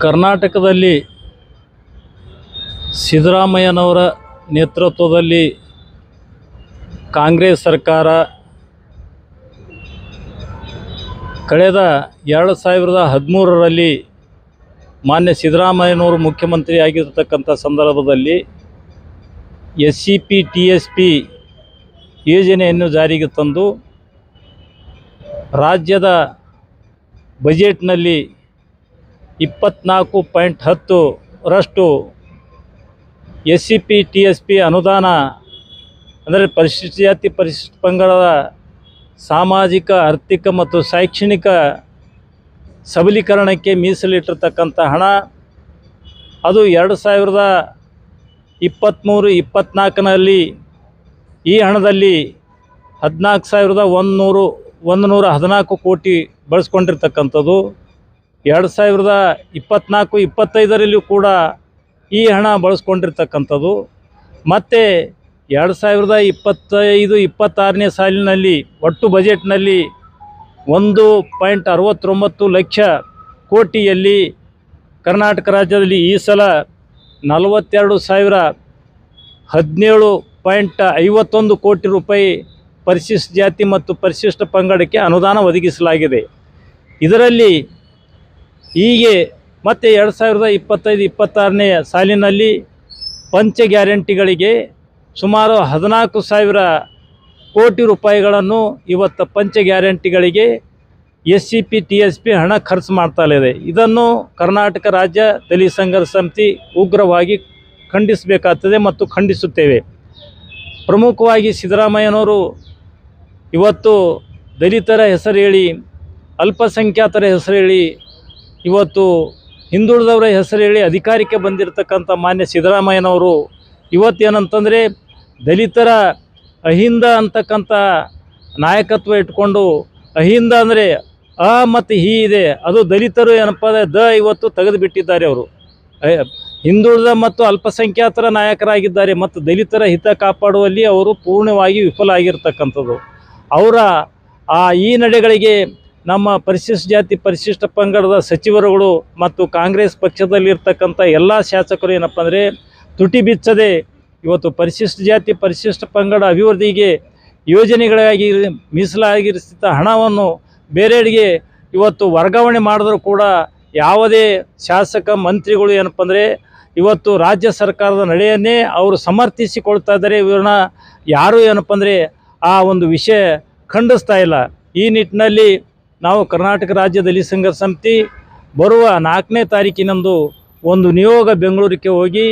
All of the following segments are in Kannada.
ಕರ್ನಾಟಕದಲ್ಲಿ ಸಿದ್ದರಾಮಯ್ಯನವರ ನೇತೃತ್ವದಲ್ಲಿ ಕಾಂಗ್ರೆಸ್ ಸರ್ಕಾರ ಕಳೆದ ಎರಡು ಸಾವಿರದ ಹದಿಮೂರರಲ್ಲಿ ಮಾನ್ಯ ಸಿದ್ದರಾಮಯ್ಯನವರು ಮುಖ್ಯಮಂತ್ರಿ ಆಗಿರತಕ್ಕಂಥ ಸಂದರ್ಭದಲ್ಲಿ S C P T S P ಯೋಜನೆಯನ್ನು ಜಾರಿಗೆ ತಂದು ರಾಜ್ಯದ ಬಜೆಟ್ನಲ್ಲಿ ಇಪ್ಪತ್ನಾಲ್ಕು ಪಾಯಿಂಟ್ ಹತ್ತು ರಷ್ಟು S C P T S P ಅನುದಾನ, ಅಂದರೆ ಪರಿಶಿಷ್ಟ ಜಾತಿ, ಪರಿಶಿಷ್ಟ ಪಂಗಡದ ಸಾಮಾಜಿಕ, ಆರ್ಥಿಕ ಮತ್ತು ಶೈಕ್ಷಣಿಕ ಸಬಲೀಕರಣಕ್ಕೆ ಮೀಸಲಿಟ್ಟಿರ್ತಕ್ಕಂಥ ಹಣ. ಅದು ಎರಡು ಸಾವಿರದ ಇಪ್ಪತ್ತ್ಮೂರು ಇಪ್ಪತ್ತ್ನಾಲ್ಕನಲ್ಲಿ ಈ ಹಣದಲ್ಲಿ ಹದಿನಾಲ್ಕು ಸಾವಿರದ ಒಂದು ನೂರು ಒಂದು ನೂರ ಹದಿನಾಲ್ಕು ಕೋಟಿ ಬಳಸ್ಕೊಂಡಿರ್ತಕ್ಕಂಥದ್ದು. ಎರಡು ಸಾವಿರದ ಇಪ್ಪತ್ನಾಲ್ಕು, ಇಪ್ಪತ್ತೈದರಲ್ಲಿಯೂ ಕೂಡ ಈ ಹಣ ಬಳಸ್ಕೊಂಡಿರ್ತಕ್ಕಂಥದ್ದು. ಮತ್ತು ಎರಡು ಸಾವಿರದ ಇಪ್ಪತ್ತೈದು, ಇಪ್ಪತ್ತಾರನೇ ಸಾಲಿನಲ್ಲಿ ಒಟ್ಟು ಬಜೆಟ್ನಲ್ಲಿ ಒಂದು ಪಾಯಿಂಟ್ ಅರವತ್ತೊಂಬತ್ತು ಲಕ್ಷ ಕೋಟಿಯಲ್ಲಿ ಕರ್ನಾಟಕ ರಾಜ್ಯದಲ್ಲಿ ಈ ಸಲ ನಲವತ್ತೆರಡು ಸಾವಿರ ಹದಿನೇಳು ಪಾಯಿಂಟ್ ಐವತ್ತೊಂದು ಕೋಟಿ ರೂಪಾಯಿ ಪರಿಶಿಷ್ಟ ಜಾತಿ ಮತ್ತು ಪರಿಶಿಷ್ಟ ಪಂಗಡಕ್ಕೆ ಅನುದಾನ ಒದಗಿಸಲಾಗಿದೆ. ಇದರಲ್ಲಿ ಹೀಗೆ ಮತ್ತೆ ಎರಡು ಸಾವಿರದ ಇಪ್ಪತ್ತೈದು, ಇಪ್ಪತ್ತಾರನೇ ಸಾಲಿನಲ್ಲಿ ಪಂಚ ಗ್ಯಾರಂಟಿಗಳಿಗೆ ಸುಮಾರು ಹದಿನಾಲ್ಕು ಸಾವಿರ ಕೋಟಿ ರೂಪಾಯಿಗಳನ್ನು ಇವತ್ತು ಪಂಚ ಗ್ಯಾರಂಟಿಗಳಿಗೆ S C P T S P ಹಣ ಖರ್ಚು ಮಾಡ್ತಾ ಇದೆ. ಇದನ್ನು ಕರ್ನಾಟಕ ರಾಜ್ಯ ದಲಿತ ಸಂಘರ್ಷ ಸಮಿತಿ ಉಗ್ರವಾಗಿ ಖಂಡಿಸಬೇಕಾಗ್ತದೆ ಮತ್ತು ಖಂಡಿಸುತ್ತೇವೆ. ಪ್ರಮುಖವಾಗಿ ಸಿದ್ದರಾಮಯ್ಯನವರು ಇವತ್ತು ದಲಿತರ ಹೆಸರು ಹೇಳಿ, ಅಲ್ಪಸಂಖ್ಯಾತರ ಹೆಸರು ಹೇಳಿ ಇವತ್ತು ಹಿಂದುಳಿದವರ ಹೆಸರು ಹೇಳಿ ಅಧಿಕಾರಕ್ಕೆ ಬಂದಿರತಕ್ಕಂಥ ಮಾನ್ಯ ಸಿದ್ದರಾಮಯ್ಯನವರು ಇವತ್ತೇನಂತಂದರೆ ದಲಿತರ ಅಹಿಂದ ಅಂತಕ್ಕಂಥ ನಾಯಕತ್ವ ಇಟ್ಕೊಂಡು ಅಹಿಂದ ಅಂದರೆ ಅ ಮತ್ತು ಹಿ ಇದೆ, ಅದು ದಲಿತರು ಏನಪ್ಪ ಅಂದರೆ ದ ಇವತ್ತು ತೆಗೆದು ಬಿಟ್ಟಿದ್ದಾರೆ ಅವರು. ಹಿಂದುಳಿದ ಮತ್ತು ಅಲ್ಪಸಂಖ್ಯಾತರ ನಾಯಕರಾಗಿದ್ದಾರೆ ಮತ್ತು ದಲಿತರ ಹಿತ ಕಾಪಾಡುವಲ್ಲಿ ಅವರು ಪೂರ್ಣವಾಗಿ ವಿಫಲ ಆಗಿರ್ತಕ್ಕಂಥದ್ದು. ಅವರ ಆ ಈ ನಡೆಗಳಿಗೆ ನಮ್ಮ ಪರಿಶಿಷ್ಟ ಜಾತಿ ಪರಿಶಿಷ್ಟ ಪಂಗಡದ ಸಚಿವರುಗಳು ಮತ್ತು ಕಾಂಗ್ರೆಸ್ ಪಕ್ಷದಲ್ಲಿರ್ತಕ್ಕಂಥ ಎಲ್ಲ ಶಾಸಕರು ಏನಪ್ಪ ಅಂದರೆ ತುಟಿ ಬಿಚ್ಚದೆ ಇವತ್ತು ಪರಿಶಿಷ್ಟ ಜಾತಿ ಪರಿಶಿಷ್ಟ ಪಂಗಡ ಅಭಿವೃದ್ಧಿಗೆ ಯೋಜನೆಗಳಾಗಿ ಮೀಸಲಾಗಿರಿಸಿದ ಹಣವನ್ನು ಬೇರೆಡೆಗೆ ಇವತ್ತು ವರ್ಗಾವಣೆ ಮಾಡಿದ್ರೂ ಕೂಡ ಯಾವುದೇ ಶಾಸಕ ಮಂತ್ರಿಗಳು ಏನಪ್ಪ ಅಂದರೆ ಇವತ್ತು ರಾಜ್ಯ ಸರ್ಕಾರದ ನಡೆಯನ್ನೇ ಅವರು ಸಮರ್ಥಿಸಿಕೊಳ್ತಾ ಇದ್ದಾರೆ ಇವ್ರನ್ನ ಯಾರೂ ಏನಪ್ಪ ಅಂದರೆ ಆ ಒಂದು ವಿಷಯ ಖಂಡಿಸ್ತಾ ಇಲ್ಲ. ಈ ನಿಟ್ಟಿನಲ್ಲಿ ನಾವು ಕರ್ನಾಟಕ ರಾಜ್ಯದಲ್ಲಿ ಸಂಘರ್ಷ ಸಮಿತಿ ಬರುವ ನಾಲ್ಕನೇ ತಾರೀಕಿನಂದು ಒಂದು ನಿಯೋಗ ಬೆಂಗಳೂರಿಗೆ ಹೋಗಿ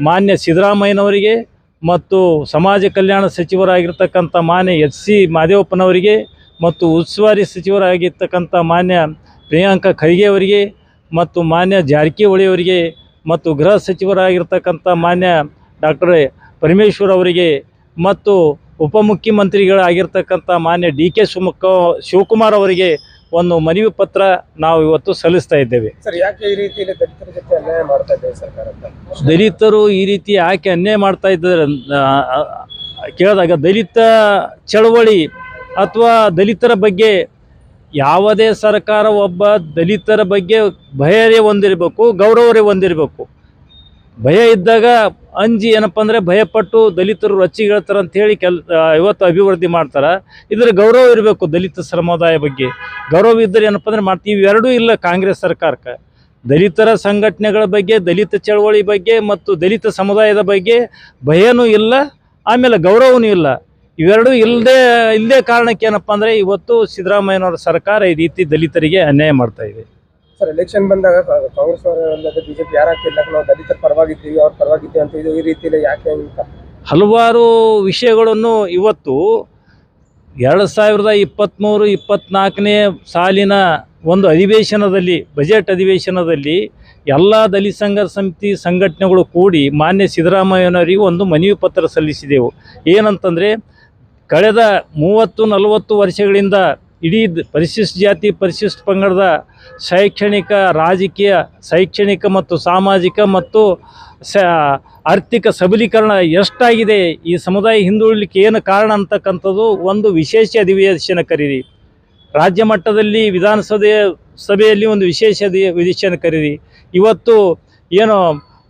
ಮಾನ್ಯ ಸಿದ್ದರಾಮಯ್ಯನವರಿಗೆ ಮತ್ತು ಸಮಾಜ ಕಲ್ಯಾಣ ಸಚಿವರಾಗಿರ್ತಕ್ಕಂಥ ಮಾನ್ಯ ಎಚ್ ಸಿ ಮಾದೇವಪ್ಪನವರಿಗೆ ಮತ್ತು ಉಸ್ತುವಾರಿ ಸಚಿವರಾಗಿರ್ತಕ್ಕಂಥ ಮಾನ್ಯ ಪ್ರಿಯಾಂಕ ಖರ್ಗೆ ಅವರಿಗೆ ಮತ್ತು ಮಾನ್ಯ ಜಾರಕಿಹೊಳಿಯವರಿಗೆ ಮತ್ತು ಗೃಹ ಸಚಿವರಾಗಿರ್ತಕ್ಕಂಥ ಮಾನ್ಯ ಡಾಕ್ಟರ್ ಪರಮೇಶ್ವರ್ ಅವರಿಗೆ ಮತ್ತು ಉಪಮುಖ್ಯಮಂತ್ರಿಗಳಾಗಿರ್ತಕ್ಕಂಥ ಮಾನ್ಯ ಡಿ ಕೆ ಶಿವಮೊಗ್ಗ ಶಿವಕುಮಾರ್ ಅವರಿಗೆ ಒಂದು ಮನವಿ ಪತ್ರ ನಾವು ಇವತ್ತು ಸಲ್ಲಿಸ್ತಾ ಇದ್ದೇವೆ. ದಲಿತರು ಈ ರೀತಿ ಯಾಕೆ ಅನ್ಯಾಯ ಮಾಡ್ತಾ ಇದ್ದಾರೆ ಕೇಳಿದಾಗ ದಲಿತ ಚಳವಳಿ ಅಥವಾ ದಲಿತರ ಬಗ್ಗೆ ಯಾವುದೇ ಸರ್ಕಾರ ಒಬ್ಬ ದಲಿತರ ಬಗ್ಗೆ ಭಯರೇ ಹೊಂದಿರಬೇಕು ಗೌರವರೇ ಹೊಂದಿರಬೇಕು. ಭಯ ಇದ್ದಾಗ ಅಂಜಿ ಏನಪ್ಪ ಅಂದರೆ ಭಯಪಟ್ಟು ದಲಿತರು ರೊಚ್ಚಿಗೇಳ್ತಾರೆ ಅಂತ ಹೇಳಿ ಕೆಲ್ ಇವತ್ತು ಅಭಿವೃದ್ಧಿ ಮಾಡ್ತಾರೆ. ಇದ್ರ ಗೌರವ ಇರಬೇಕು ದಲಿತ ಸಮುದಾಯ ಬಗ್ಗೆ. ಗೌರವ ಇದ್ದರೆ ಏನಪ್ಪ ಅಂದರೆ ಮಾಡ್ತೀವಿ. ಇವೆರಡೂ ಇಲ್ಲ ಕಾಂಗ್ರೆಸ್ ಸರ್ಕಾರಕ್ಕೆ. ದಲಿತರ ಸಂಘಟನೆಗಳ ಬಗ್ಗೆ, ದಲಿತ ಚಳವಳಿ ಬಗ್ಗೆ ಮತ್ತು ದಲಿತ ಸಮುದಾಯದ ಬಗ್ಗೆ ಭಯನೂ ಇಲ್ಲ, ಆಮೇಲೆ ಗೌರವನೂ ಇಲ್ಲ. ಇವೆರಡೂ ಇಲ್ಲದೆ ಇಲ್ಲದೆ ಕಾರಣಕ್ಕೆ ಏನಪ್ಪ ಅಂದರೆ ಇವತ್ತು ಸಿದ್ದರಾಮಯ್ಯನವರ ಸರ್ಕಾರ ಈ ರೀತಿ ದಲಿತರಿಗೆ ಅನ್ಯಾಯ ಮಾಡ್ತಾ ಇದೆ. ಸರ್ ಎಲೆಕ್ಷನ್ ಬಂದಾಗ ಕಾಂಗ್ರೆಸ್ ಅವರಲ್ಲದೆ ಬಿಜೆಪಿ ಯಾರು ಹಾಕಿಲ್ಲ ನಾವು ದಲಿತರ ಪರವಾಗಿದ್ದೀವಿ, ಅವ್ರ ಪರವಾಗಿದ್ದೀವಿ ಅಂತ ಇದು ಈ ರೀತಿಯಲ್ಲಿ ಯಾಕೆ ಅಂತ. ಹಲವಾರು ವಿಷಯಗಳನ್ನು ಇವತ್ತು ಎರಡು ಸಾವಿರದ ಇಪ್ಪತ್ತ್ಮೂರು ಇಪ್ಪತ್ತ್ನಾಲ್ಕನೇ ಸಾಲಿನ ಒಂದು ಅಧಿವೇಶನದಲ್ಲಿ, ಬಜೆಟ್ ಅಧಿವೇಶನದಲ್ಲಿ ಎಲ್ಲ ದಲಿತ ಸಂಘ ಸಮಿತಿ ಸಂಘಟನೆಗಳು ಕೂಡಿ ಮಾನ್ಯ ಸಿದ್ದರಾಮಯ್ಯನವರಿಗೆ ಒಂದು ಮನವಿ ಪತ್ರ ಸಲ್ಲಿಸಿದೆವು. ಏನಂತಂದರೆ, ಕಳೆದ ಮೂವತ್ತು, ನಲವತ್ತು ವರ್ಷಗಳಿಂದ ಇಡೀ ಪರಿಶಿಷ್ಟ ಜಾತಿ, ಪರಿಶಿಷ್ಟ ಪಂಗಡದ ಶೈಕ್ಷಣಿಕ, ರಾಜಕೀಯ, ಶೈಕ್ಷಣಿಕ ಮತ್ತು ಸಾಮಾಜಿಕ ಮತ್ತು ಸ, ಆರ್ಥಿಕ ಸಬಲೀಕರಣ ಎಷ್ಟಾಗಿದೆ, ಈ ಸಮುದಾಯ ಹಿಂದುಳಿಲಿಕ್ಕೆ ಏನು ಕಾರಣ ಅಂತಕ್ಕಂಥದ್ದು ಒಂದು ವಿಶೇಷ ಅಧಿವೇಶನ ಕರೀರಿ. ರಾಜ್ಯ ಮಟ್ಟದಲ್ಲಿ ವಿಧಾನಸಭೆ ಸಭೆಯಲ್ಲಿ ಒಂದು ವಿಶೇಷ ಅಧಿವೇಶನ ಕರೀರಿ. ಇವತ್ತು ಏನು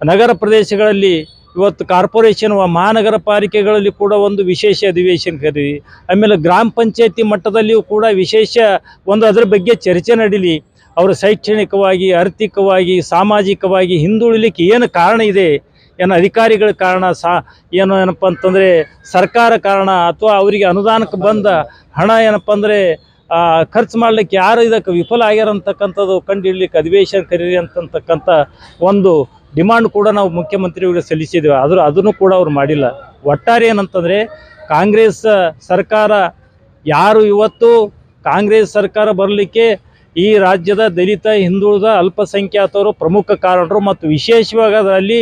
ನಗರ ಪ್ರದೇಶಗಳಲ್ಲಿ ಇವತ್ತು ಕಾರ್ಪೊರೇಷನ್ ಮಹಾನಗರ ಪಾಲಿಕೆಗಳಲ್ಲಿ ಕೂಡ ಒಂದು ವಿಶೇಷ ಅಧಿವೇಶನ ಕರೀರಿ. ಆಮೇಲೆ ಗ್ರಾಮ ಪಂಚಾಯತಿ ಮಟ್ಟದಲ್ಲಿಯೂ ಕೂಡ ವಿಶೇಷ ಒಂದು ಅದರ ಬಗ್ಗೆ ಚರ್ಚೆ ನಡೀಲಿ. ಅವರು ಶೈಕ್ಷಣಿಕವಾಗಿ, ಆರ್ಥಿಕವಾಗಿ, ಸಾಮಾಜಿಕವಾಗಿ ಹಿಂದುಳಿಲಿಕ್ಕೆ ಏನು ಕಾರಣ ಇದೆ? ಏನು ಅಧಿಕಾರಿಗಳ ಕಾರಣ, ಸಾ, ಏನು ಏನಪ್ಪ ಅಂತಂದರೆ ಸರ್ಕಾರ ಕಾರಣ ಅಥವಾ ಅವರಿಗೆ ಅನುದಾನಕ್ಕೆ ಬಂದ ಹಣ ಏನಪ್ಪ ಅಂದರೆ ಖರ್ಚು ಮಾಡಲಿಕ್ಕೆ ಯಾರು ಇದಕ್ಕೆ ವಿಫಲ ಆಗ್ಯಾರ ಅಂತಕ್ಕಂಥದ್ದು ಕಂಡುಹಿಡ್ಲಿಕ್ಕೆ ಅಧಿವೇಶನ ಕರೀರಿ ಅಂತಕ್ಕಂಥ ಒಂದು ಡಿಮಾಂಡ್ ಕೂಡ ನಾವು ಮುಖ್ಯಮಂತ್ರಿಗಳಿಗೆ ಸಲ್ಲಿಸಿದ್ದೇವೆ. ಆದರೂ ಅದನ್ನು ಕೂಡ ಅವ್ರು ಮಾಡಿಲ್ಲ. ಒಟ್ಟಾರೆ ಏನಂತಂದರೆ ಕಾಂಗ್ರೆಸ್ ಸರ್ಕಾರ ಯಾರು ಇವತ್ತು ಕಾಂಗ್ರೆಸ್ ಸರ್ಕಾರ ಬರಲಿಕ್ಕೆ ಈ ರಾಜ್ಯದ ದಲಿತ, ಹಿಂದುಳಿದ, ಅಲ್ಪಸಂಖ್ಯಾತರು, ಪ್ರಮುಖ ಕಾರಣರು ಮತ್ತು ವಿಶೇಷವಾಗಿ ಅದರಲ್ಲಿ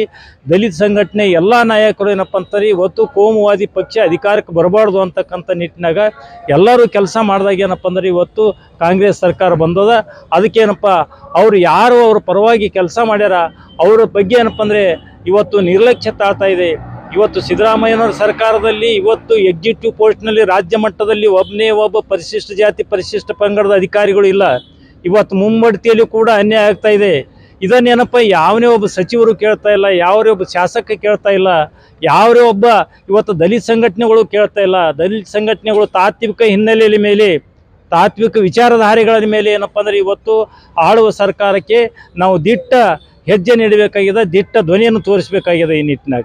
ದಲಿತ ಸಂಘಟನೆ ಎಲ್ಲ ನಾಯಕರು ಏನಪ್ಪ ಅಂತಾರೆ ಇವತ್ತು ಕೋಮುವಾದಿ ಪಕ್ಷ ಅಧಿಕಾರಕ್ಕೆ ಬರಬಾರ್ದು ಅಂತಕ್ಕಂಥ ನಿಟ್ಟಿನಾಗ ಎಲ್ಲರೂ ಕೆಲಸ ಮಾಡಿದಾಗ ಏನಪ್ಪ ಅಂದ್ರೆ ಇವತ್ತು ಕಾಂಗ್ರೆಸ್ ಸರ್ಕಾರ ಬಂದದ. ಅದಕ್ಕೇನಪ್ಪ ಅವರು ಯಾರು ಅವ್ರ ಪರವಾಗಿ ಕೆಲಸ ಮಾಡ್ಯಾರ, ಅವರ ಬಗ್ಗೆ ಏನಪ್ಪ ಅಂದರೆ ಇವತ್ತು ನಿರ್ಲಕ್ಷ್ಯ ತಾಳ್ತಾ ಇದೆ. ಇವತ್ತು ಸಿದ್ದರಾಮಯ್ಯನವರ ಸರ್ಕಾರದಲ್ಲಿ ಇವತ್ತು ಎಕ್ಸಿಕ್ಯೂಟಿವ್ ಪೋಸ್ಟ್ನಲ್ಲಿ ರಾಜ್ಯ ಮಟ್ಟದಲ್ಲಿ ಒಬ್ಬನೇ ಒಬ್ಬ ಪರಿಶಿಷ್ಟ ಜಾತಿ ಪರಿಶಿಷ್ಟ ಪಂಗಡದ ಅಧಿಕಾರಿಗಳು ಇಲ್ಲ. ಇವತ್ತು ಮುಂಬಡ್ತಿಯಲ್ಲಿ ಕೂಡ ಅನ್ಯಾಯ ಆಗ್ತಾ ಇದೆ. ಇದನ್ನೇನಪ್ಪ ಯಾವನೇ ಒಬ್ಬ ಸಚಿವರು ಕೇಳ್ತಾ ಇಲ್ಲ, ಯಾವರೇ ಒಬ್ಬ ಶಾಸಕ ಕೇಳ್ತಾ ಇಲ್ಲ, ಯಾವರೇ ಒಬ್ಬ ಇವತ್ತು ದಲಿತ ಸಂಘಟನೆಗಳು ಕೇಳ್ತಾ ಇಲ್ಲ, ದಲಿತ ಸಂಘಟನೆಗಳು ತಾತ್ವಿಕ ಹಿನ್ನೆಲೆಯಲ್ಲಿ ಮೇಲೆ, ತಾತ್ವಿಕ ವಿಚಾರಧಾರೆಗಳ ಮೇಲೆ ಏನಪ್ಪ ಅಂದರೆ ಇವತ್ತು ಆಳುವ ಸರ್ಕಾರಕ್ಕೆ ನಾವು ದಿಟ್ಟ ಹೆಜ್ಜೆ ನೀಡಬೇಕಾಗಿದೆ, ದಿಟ್ಟ ಧ್ವನಿಯನ್ನು ತೋರಿಸಬೇಕಾಗಿದೆ ಈ ನಿಟ್ಟಿನಾಗ.